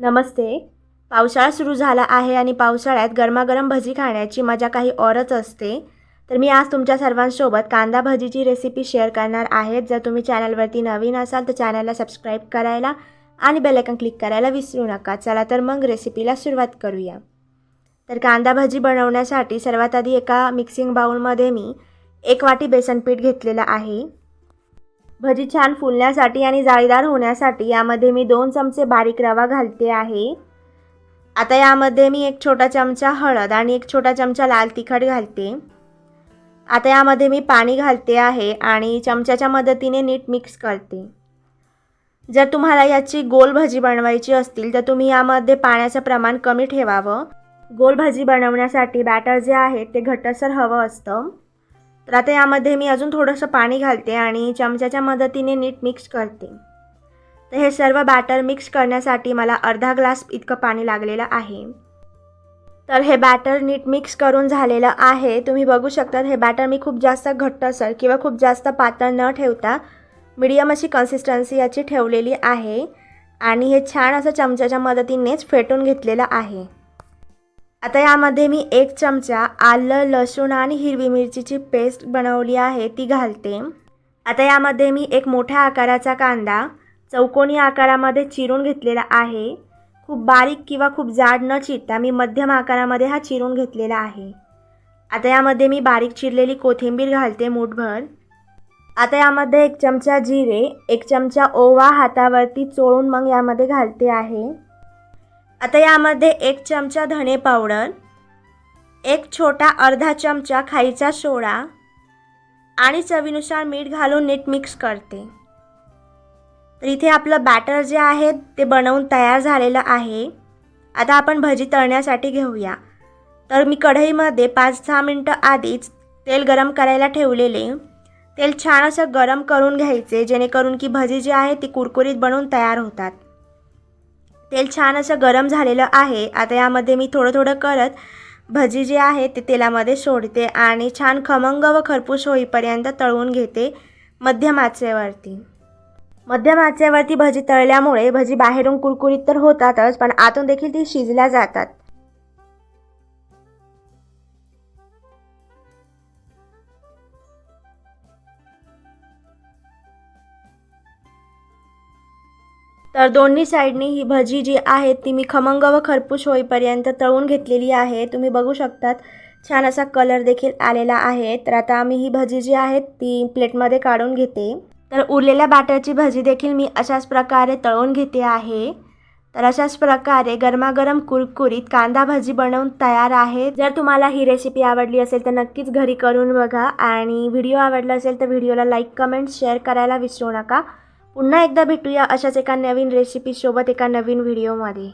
नमस्ते. पावसाळा सुरू झाला आहे आणि पावसाळ्यात गरमागरम भजी खाण्याची मजा काही औरच असते. तर मी आज तुमच्या सर्वांसोबत कांदा भजीची रेसिपी शेअर करणार आहे. जर तुम्ही चॅनलवरती नवीन असाल तर चॅनलला सबस्क्राईब करायला आणि बेलायकन क्लिक करायला विसरू नका. चला तर मग रेसिपीला सुरुवात करूया. तर कांदा भजी बनवण्यासाठी सर्वात आधी एका मिक्सिंग बाउलमध्ये मी एक वाटी बेसन पीठ घेतलेलं आहे. भजी छान फुलण्यासाठी आणि जाळीदार होण्यासाठी यामध्ये मी दोन चमचे बारीक रवा घालते आहे. आता यामध्ये मी एक छोटा चमचा हळद आणि एक छोटा चमचा लाल तिखट घालते. आता यामध्ये मी पाणी घालते आहे आणि चमच्याच्या मदतीने नीट मिक्स करते. जर तुम्हाला याची गोल भजी बनवायची असतील तर तुम्ही यामध्ये पाण्याचं प्रमाण कमी ठेवावं. गोल भजी बनवण्यासाठी बॅटर जे आहे ते घट्टसर हवं असतं. तर आता यामध्ये मी अजून थोडंसं पाणी घालते आणि चमच्याच्या मदतीने नीट मिक्स करते. तर हे सर्व बॅटर मिक्स करण्यासाठी मला अर्धा ग्लास इतकं पाणी लागलेलं आहे. तर हे बॅटर नीट मिक्स करून झालेलं आहे. तुम्ही बघू शकता हे बॅटर मी खूप जास्त घट्टसर किंवा खूप जास्त पातळ न ठेवता मिडियम अशी कन्सिस्टन्सी याची ठेवलेली आहे. आणि हे छान असं चमच्याच्या मदतीनेच फेटून घेतलेलं आहे. आता यामध्ये मी एक चमचा आलं लसूण आणि हिरवी मिरचीची पेस्ट बनवली आहे ती घालते. आता यामध्ये मी एक मोठ्या आकाराचा कांदा चौकोनी आकारामध्ये चिरून घेतलेला आहे. खूप बारीक किंवा खूप जाड न चिरता मी मध्यम आकारामध्ये हा चिरून घेतलेला आहे. आता यामध्ये मी बारीक चिरलेली कोथिंबीर घालते मूठभर. आता यामध्ये एक चमचा जिरे एक चमचा ओवा हातावरती चोळून मग यामध्ये घालते आहे. आता यामध्ये एक चमचा धणे पावडर एक छोटा अर्धा चमचा खायचा सोडा आणि चवीनुसार मीठ घालून नीट मिक्स करते. तर इथे आपलं बॅटर जे आहे ते बनवून तयार झालेलं आहे. आता आपण भजी तळण्यासाठी घेऊया. तर मी कढईमध्ये पाच सहा मिनटं आधीच तेल गरम करायला ठेवलेले. तेल छान असं गरम करून घ्यायचे जेणेकरून की भजी जी आहे ती कुरकुरीत बनवून तयार होतात. तेल छान असं गरम झालेलं आहे. आता यामध्ये मी थोडं थोडं करत भजी जी आहे ते तेलामध्ये सोडते आणि छान खमंग व खरपूस होईपर्यंत तळवून घेते मध्यम आचेवरती. मध्यम आचेवरती भजी तळल्यामुळे भजी बाहेरून कुरकुरीत तर होतातच पण आतून देखील ती शिजल्या जातात. तर दोन्ही साईडनी ही भजी जी आहे ती मी खमंग व खरपूस होईपर्यंत तळून घेतलेली आहे. तुम्ही बघू शकतात छान असा कलर देखील आलेला आहे. तर आता मी ही भजी जी आहे ती प्लेटमध्ये काढून घेते. तर उरलेल्या बाटरची भजी देखील मी अशाच प्रकारे तळून घेते आहे. तर अशाच प्रकारे गरमागरम कुरकुरीत कांदा भजी बनवून तयार आहे. जर तुम्हाला ही रेसिपी आवडली असेल तर नक्कीच घरी करून बघा. आणि व्हिडिओ आवडला असेल तर व्हिडिओला लाईक कमेंट शेअर करायला विसरू नका. पुन्हा एकदा भेटूया अशाच एका नवीन रेसिपीसोबत एका नवीन व्हिडिओमध्ये